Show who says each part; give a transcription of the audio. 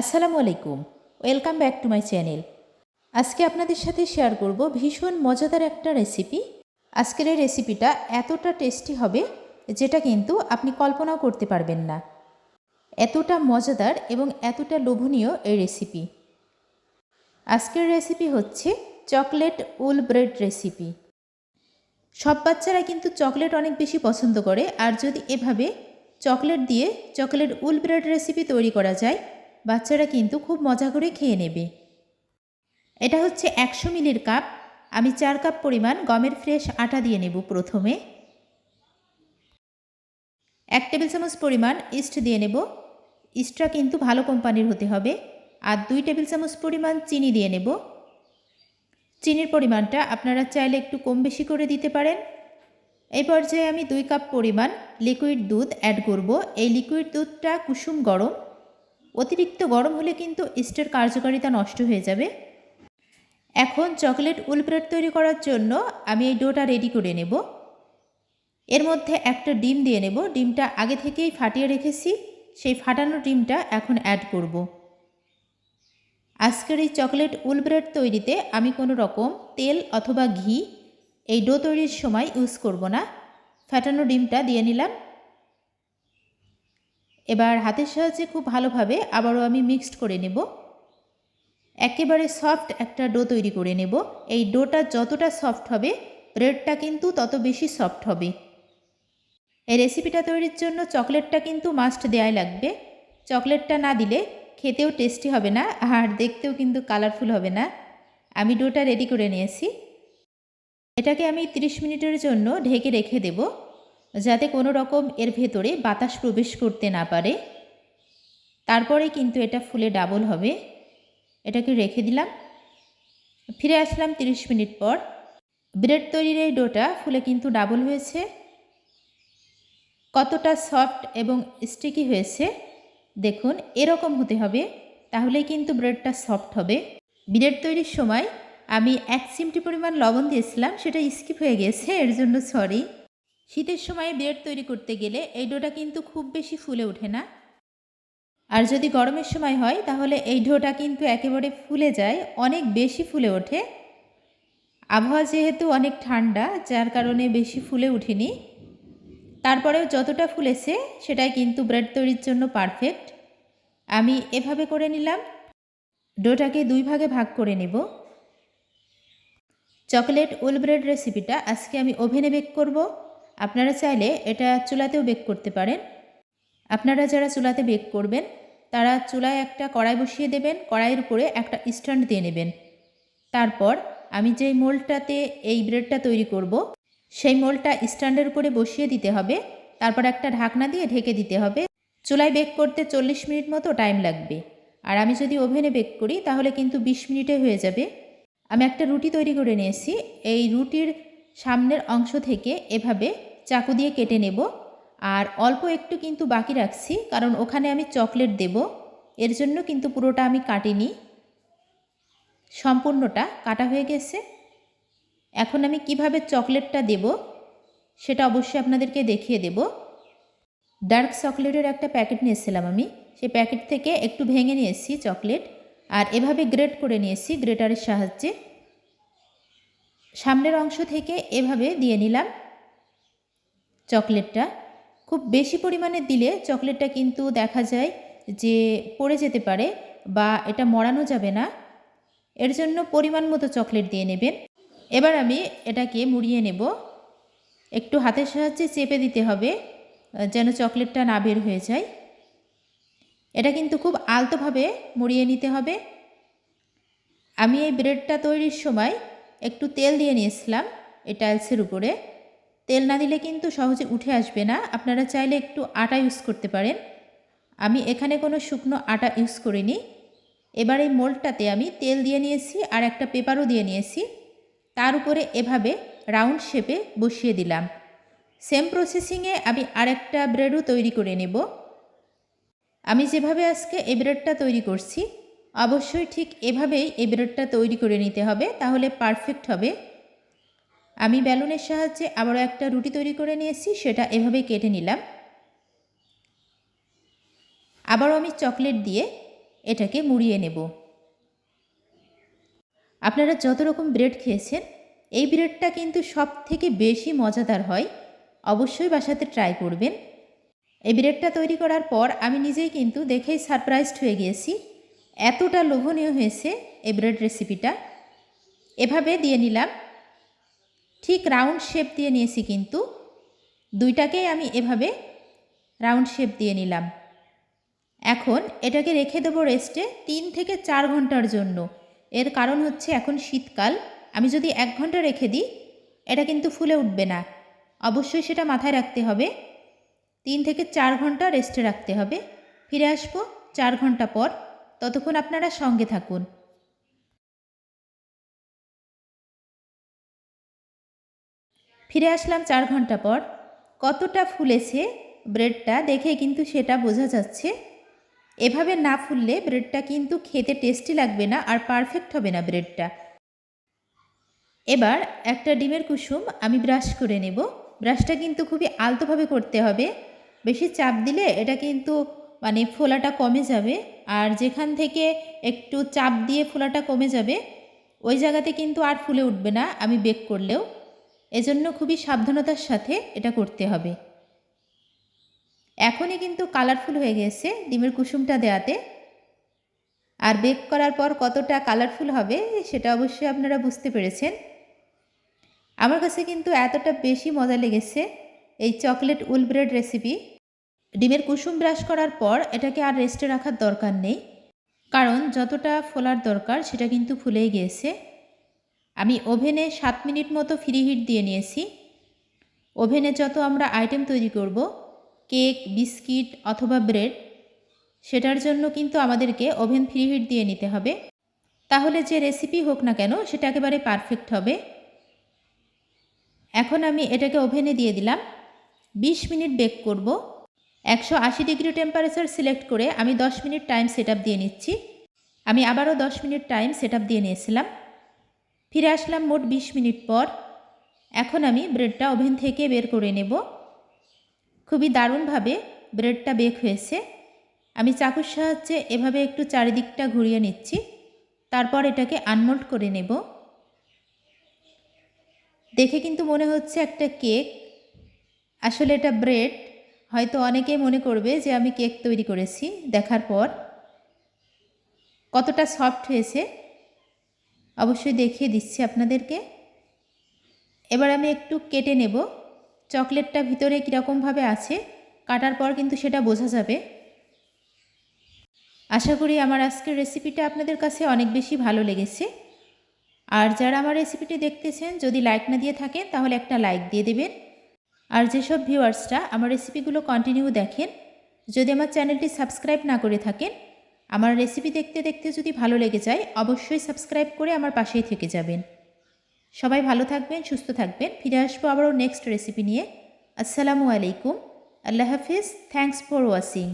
Speaker 1: আসসালামু আলাইকুম। Welcome back to my channel আজকে আপনাদের সাথে শেয়ার করব ভীষণ মজাদার একটা রেসিপি আজকের এই রেসিপিটা এতটা টেস্টি হবে যেটা কিন্তু আপনি কল্পনাও করতে পারবেন না। এতটা মজাদার এবং এতটা লোভনীয় এই রেসিপি আজকের রেসিপি হচ্ছে চকলেট উল ব্রেড রেসিপি সব বাচ্চারা কিন্তু চকলেট অনেক বেশি পছন্দ করে, আর যদি এভাবে চকলেট দিয়ে চকলেট উল ব্রেড রেসিপি তৈরি করা যায় বাচ্চারা কিন্তু খুব মজা করে খেয়ে নেবে। এটা হচ্ছে একশো মিলির কাপ। আমি চার কাপ পরিমাণ গমের ফ্রেশ আটা দিয়ে নেব প্রথমে। এক টেবিল চামচ পরিমাণ ইস্ট দিয়ে নেব। ইস্টটা কিন্তু ভালো কোম্পানির হতে হবে। আর দুই টেবিল চামচ পরিমাণ চিনি দিয়ে নেব। চিনির পরিমাণটা আপনারা চাইলে একটু কম বেশি করে দিতে পারেন। এই পর্যায়ে আমি দুই কাপ পরিমাণ লিকুইড দুধ অ্যাড করব। এই লিকুইড দুধটা কুসুম গরম। অতিরিক্ত গরম হলে কিন্তু ইস্টের কার্যকারিতা নষ্ট হয়ে যাবে। এখন চকলেট উলব্রেড তৈরি করার জন্য আমি এই ডোটা রেডি করে নেব। এর মধ্যে একটা ডিম দিয়ে নেব। ডিমটা আগে থেকেই ফাটিয়ে রেখেছি। সেই ফাটানো ডিমটা এখন অ্যাড করব। আজকের এই চকলেট উলব্রেড তৈরিতে আমি কোনো রকম তেল অথবা ঘি এই ডো তৈরির সময় ইউজ করব না। ফাটানো ডিমটা দিয়ে নিলাম। এবার হাতের সাহায্যে খুব ভালোভাবে আবারও আমি মিক্সড করে নেব। একেবারে সফট একটা ডো তৈরি করে নেব। এই ডোটা যতটা সফট হবে ব্রেডটা কিন্তু তত বেশি সফট হবে। এই রেসিপিটা তৈরির জন্য চকলেটটা কিন্তু মাস্ট দেয়াই লাগবে। চকলেটটা না দিলে খেতেও টেস্টি হবে না, আর দেখতেও কিন্তু কালারফুল হবে না। আমি ডোটা রেডি করে নিয়েছি। এটাকে আমি 30 মিনিটের জন্য ঢেকে রেখে দেব। যাতে কোনো রকম এর ভেতরে বাতাস প্রবেশ করতে না পারে। তারপরে কিন্তু এটা ফুলে ডাবল হবে। এটাকে রেখে দিলাম। ফিরে আসলাম 30 মিনিট পর। ব্রেড তৈরির এই ডোটা ফুলে কিন্তু ডাবল হয়েছে। কতটা সফট এবং স্টিকি হয়েছে, দেখুন, এরকম হতে হবে, তাহলেই কিন্তু ব্রেডটা সফট হবে। ব্রেড তৈরির সময় আমি এক চিমটি পরিমাণ লবণ দিয়েছিলাম, সেটা স্কিপ হয়ে গেছে, এর জন্য সরি। শীতের সময় ব্রেড তৈরি করতে গেলে এই ডোটা কিন্তু খুব বেশি ফুলে ওঠে না। আর যদি গরমের সময় হয়, তাহলে এই ডোটা কিন্তু একেবারে ফুলে যায়, অনেক বেশি ফুলে ওঠে। আবহাওয়া যেহেতু অনেক ঠান্ডা, যার কারণে বেশি ফুলে উঠেনি। তারপরেও যতটা ফুলেছে, সেটাই কিন্তু ব্রেড তৈরির জন্য পারফেক্ট। আমি এভাবে করে নিলাম। ডোটাকে দুই ভাগে ভাগ করে নেব। চকলেট উল ব্রেড রেসিপিটা আজকে আমি ওভেনে বেক করব। আপনারা চাইলে এটা চুলাতেও বেক করতে পারেন। আপনারা যারা চুলাতে বেক করবেন, তারা চুলায় একটা কড়াই বসিয়ে দেবেন, কড়াইয়ের উপরে একটা স্ট্যান্ড দিয়ে নেবেন। তারপর আমি যেই মোলটাতে এই ব্রেডটা তৈরি করব, সেই মোলটা স্ট্যান্ডের উপরে বসিয়ে দিতে হবে। তারপর একটা ঢাকনা দিয়ে ঢেকে দিতে হবে। চুলায় বেক করতে চল্লিশ মিনিট মতো টাইম লাগবে। আর আমি যদি ওভেনে বেক করি, তাহলে কিন্তু বিশ মিনিটে হয়ে যাবে। আমি একটা রুটি তৈরি করে নিয়েছি। এই রুটির সামনের অংশ থেকে এভাবে চাকু দিয়ে কেটে নেব। আর অল্প একটু কিন্তু বাকি রাখছি, কারণ ওখানে আমি চকলেট দেব। এর জন্য কিন্তু পুরোটা আমি কাটিনি। সম্পূর্ণটা কাটা হয়ে গেছে। এখন আমি কীভাবে চকলেটটা দেব, সেটা অবশ্যই আপনাদেরকে দেখিয়ে দেব। ডার্ক চকলেটের একটা প্যাকেট নিয়েছিলাম আমি। সেই প্যাকেট থেকে একটু ভেঙে নিয়েছি চকলেট, আর এভাবে গ্রেট করে নিয়েছি গ্রেটারের সাহায্যে। সামনের অংশ থেকে এভাবে দিয়ে নিলাম। চকলেটটা খুব বেশি পরিমাণে দিলে চকলেটটা কিন্তু দেখা যায় যে পড়ে যেতে পারে বা এটা মরানো যাবে না। এর জন্য পরিমাণ মতো চকলেট দিয়ে নেবেন। এবার আমি এটাকে মুড়িয়ে নেব। একটু হাতের সাহায্যে চেপে দিতে হবে, যেন চকলেটটা না বের হয়ে যায়। এটা কিন্তু খুব আলতোভাবে মুড়িয়ে নিতে হবে। আমি এই ব্রেডটা তৈরির সময় একটু তেল দিয়ে নিয়েছিলাম এই টাইলসের উপরে। তেল না দিলে কিন্তু সহজে উঠে আসবে না। আপনারা চাইলে একটু আটা ইউজ করতে পারেন। আমি এখানে কোনো শুকনো আটা ইউজ করিনি। এবার এই মোল্ডটাতে আমি তেল দিয়ে নিয়েছি আর একটা পেপারও দিয়ে নিয়েছি। তার উপরে এভাবে রাউন্ড শেপে বসিয়ে দিলাম। সেম প্রসেসিংয়ে আমি আরেকটা ব্রেডও তৈরি করে নেব। আমি যেভাবে আজকে এই ব্রেডটা তৈরি করছি অবশ্যই ঠিক এভাবেই এই ব্রেডটা তৈরি করে নিতে হবে, তাহলে পারফেক্ট হবে। আমি বেলুনের সাহায্যে আবারও একটা রুটি তৈরি করে নিয়েছি, সেটা এভাবেই কেটে নিলাম। আবারও আমি চকলেট দিয়ে এটাকে মুড়িয়ে নেব। আপনারা যত রকম ব্রেড খেয়েছেন, এই ব্রেডটা কিন্তু সব থেকে বেশি মজাদার হয়। অবশ্যই বাসাতে ট্রাই করবেন। এই ব্রেডটা তৈরি করার পর আমি নিজেই কিন্তু দেখেই সারপ্রাইজড হয়ে গিয়েছি। এতটা লোভনীয় হয়েছে এই ব্রেড রেসিপিটা এভাবে দিয়ে নিলাম। ঠিক রাউন্ড শেপ দিয়ে নিয়েছি কিন্তু। দুইটাকেই আমি এভাবে রাউন্ড শেপ দিয়ে নিলাম। এখন এটাকে রেখে দেবো রেস্টে তিন থেকে চার ঘণ্টার জন্য। এর কারণ হচ্ছে এখন শীতকাল। আমি যদি এক ঘণ্টা রেখে দিই, এটা কিন্তু ফুলে উঠবে না। অবশ্যই সেটা মাথায় রাখতে হবে। তিন থেকে চার ঘণ্টা রেস্টে রাখতে হবে। ফিরে আসব চার ঘণ্টা পর। ততক্ষণ আপনারা সঙ্গে থাকুন। ফিরে আসলাম চার ঘণ্টা পর। কতটা ফুলেছে ব্রেডটা দেখে কিন্তু সেটা বোঝা যাচ্ছে। এভাবে না ফুললে ব্রেডটা কিন্তু খেতে টেস্টি লাগবে না আর পারফেক্ট হবে না ব্রেডটা। এবার একটা ডিমের কুসুম আমি ব্রাশ করে নেব। ব্রাশটা কিন্তু খুবই আলতোভাবে করতে হবে। বেশি চাপ দিলে এটা কিন্তু মানে ফোলাটা কমে যাবে। আর যেখান থেকে একটু চাপ দিয়ে ফোলাটা কমে যাবে, ওই জায়গাতে কিন্তু আর ফুলে উঠবে না, আমি বেক করলেও। এজন্য খুবই সাবধানতার সাথে এটা করতে হবে। এখনই কিন্তু কালারফুল হয়ে গেছে ডিমের কুসুমটা দেওয়াতে আর বেক করার পর কতটা কালারফুল হবে সেটা অবশ্যই আপনারা বুঝতে পেরেছেন। আমার কাছে কিন্তু এতটা বেশি মজা লেগেছে এই চকলেট উল ব্রেড রেসিপি। ডিমের কুসুম ব্রাশ করার পর এটাকে আর রেস্টে রাখার দরকার নেই। কারণ যতটা ফোলার দরকার সেটা কিন্তু ফুলেই গিয়েছে আমি ওভেনে সাত মিনিট মতো ফ্রি হিট দিয়ে নিয়েছি। ওভেনে যত আমরা আইটেম তৈরি করব কেক বিস্কিট অথবা ব্রেড সেটার জন্য কিন্তু আমাদেরকে ওভেন ফ্রি হিট দিয়ে নিতে হবে। তাহলে যে রেসিপি হোক না কেন, সেটা একেবারে পারফেক্ট হবে। এখন আমি এটাকে ওভেনে দিয়ে দিলাম। ২০ মিনিট বেক করব। একশো আশি ডিগ্রি টেম্পারেচার সিলেক্ট করে আমি 10 মিনিট টাইম সেট দিয়ে নিচ্ছি। আমি আবারও 10 মিনিট টাইম সেট দিয়ে নিয়েছিলাম। ফিরে আসলাম মোট ২০ মিনিট পর। এখন আমি ব্রেডটা ওভেন থেকে বের করে নেব। খুবই দারুণভাবে ব্রেডটা বেক হয়েছে। আমি চাকুর সাহায্যে এভাবে একটু চারিদিকটা ঘুরিয়ে নিচ্ছি। তারপর এটাকে আনমোল্ড করে নেব। দেখে কিন্তু মনে হচ্ছে একটা কেক আসলে এটা ব্রেড হয়তো অনেকে মনে করবে যে আমি কেক তৈরি করেছি, দেখার পর। কতটা সফট হয়েছে, অবশ্যই দেখিয়ে দিচ্ছি আপনাদেরকে। এবার আমি একটু কেটে নেব। চকলেটটা ভিতরে কীরকমভাবে আছে, কাটার পর কিন্তু সেটা বোঝা যাবে। আশা করি আমার আজকের রেসিপিটা আপনাদের কাছে অনেক বেশি ভালো লেগেছে। আর যারা আমার রেসিপিটি দেখতেছেন, যদি লাইক না দিয়ে থাকেন, তাহলে একটা লাইক দিয়ে দেবেন। আর যেসব ভিউয়ার্সরা আমার রেসিপিগুলো কন্টিনিউ দেখেন, যদি আমার চ্যানেলটি সাবস্ক্রাইব না করে থাকেন, আমার রেসিপি দেখতে দেখতে যদি ভালো লেগে যায়, অবশ্যই সাবস্ক্রাইব করে আমার পাশেই থেকে যাবেন। সবাই ভালো থাকবেন, সুস্থ থাকবেন, ফিরে আসব আবারও নেক্সট রেসিপি নিয়ে। আসসালামু আলাইকুম, আল্লাহ হাফিজ থ্যাংকস ফর ওয়াচিং